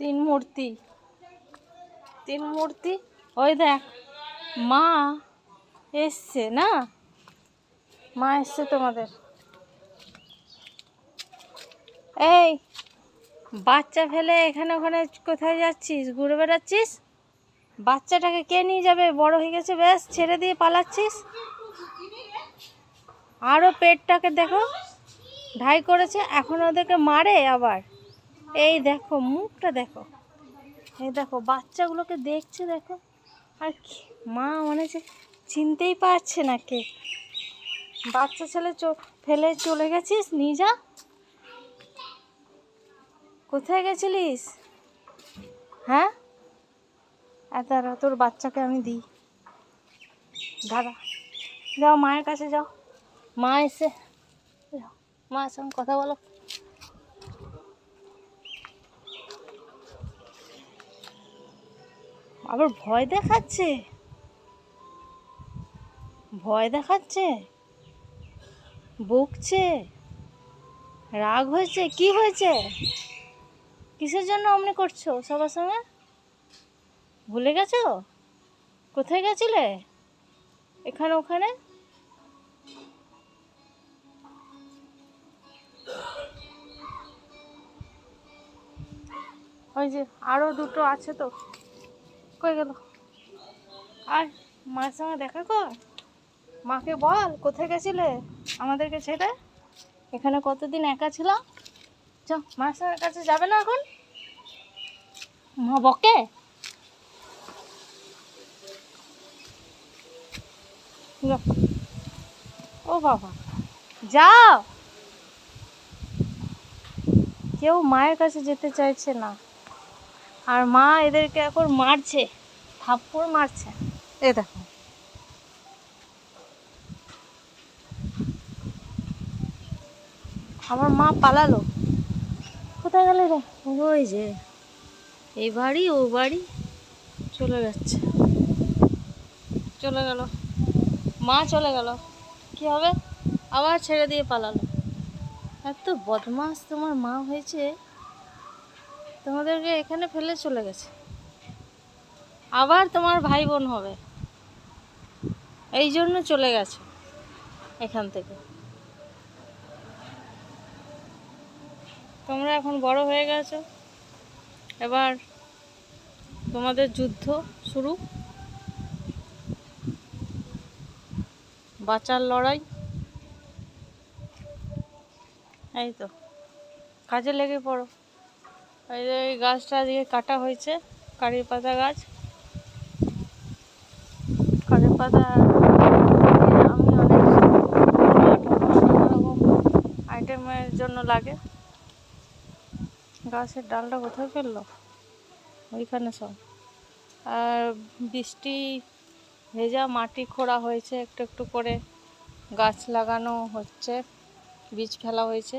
তিন মূর্তি। তিন মূর্তি? ওই দেখ, মা এসছে না? মা এসছে তোমাদের। এই, বাচ্চা ফেলে এখানে ওখানে কোথায় যাচ্ছিস? ঘুরে বেড়াচ্ছিস? বাচ্চাটাকে কে নিয়ে যাবে? বড় হয়ে গেছে, ব্যাস, ছেড়ে দিয়ে পালাচ্ছিস? আরও পেটটাকে দেখো। ঢাই করেছে, এখন ওদেরকে মারে আবার। এই দেখো, মুখটা দেখো। এই দেখো, বাচ্চাগুলোকে দেখছে দেখো। আর মা মনে হচ্ছে চিনতেই পারছে না কে। বাচ্চা ছেলে ফেলে চলে গেছিস যা। কোথায় গেছিলিস? হ্যাঁ? দাঁড়া, তোর বাচ্চাকে আমি দিই। দাদা যাও, মায়ের কাছে যাও। মা এসে মায়ের সঙ্গে কথা বলো। আবার ভয় দেখাচ্ছে? ভয় দেখাচ্ছে? বকছে? রাগ হয়েছে? কি হয়েছে? কিসের জন্য অমনি করছ সবার সঙ্গে? ভুলে গেছো? কোথায় গেছিলে? এখানে ওখানে? ওই যে আরও দুটো আছে তো। কই গেল। আর মায়ের সঙ্গে দেখা কর। মাকে বল, কোথায় গেছিলে? আমাদেরকে ছেড়ে। এখানে কতদিন একা ছিলাম? চ মায়ের সঙ্গে কাছে যাবে না এখন? মা বকে। ও বাবা, যাও। কেউ মায়ের কাছে যেতে চাইছে না। আর মা এদেরকে এখন মারছে থাপ্পড় মারছে। এ দেখো। আমার মা পালালো। কোথায় গেলে রে ওই যে এই বাড়ি ও বাড়ি চলে যাচ্ছে। চলে গেল। মা চলে গেল। কি হবে? আবার ছেড়ে দিয়ে পালালো। এত বদমাস তোমার মা হয়েছে। তোমাদেরকে এখানে ফেলে চলে গেছে। আবার তোমার ভাই বোন হবে। এই জন্য চলে গেছে এখান থেকে। তোমরা এখন বড় হয়ে গেছো। এবার তোমাদের যুদ্ধ শুরু। বাঁচার লড়াই। এই তো, কাজে লেগে পড়ো। এই যে এই গাছটা দিয়ে কাটা হয়েছে কারি পাতা গাছ। কারির পাতা আমি অনেক আইটেমের জন্য লাগে। গাছের ডালটা কোথায় ফেলল? ওইখানে সব। আর বৃষ্টি, ভেজা মাটি খোঁড়া হয়েছে, একটু একটু করে গাছ লাগানো হচ্ছে, বীজ ফেলা হয়েছে।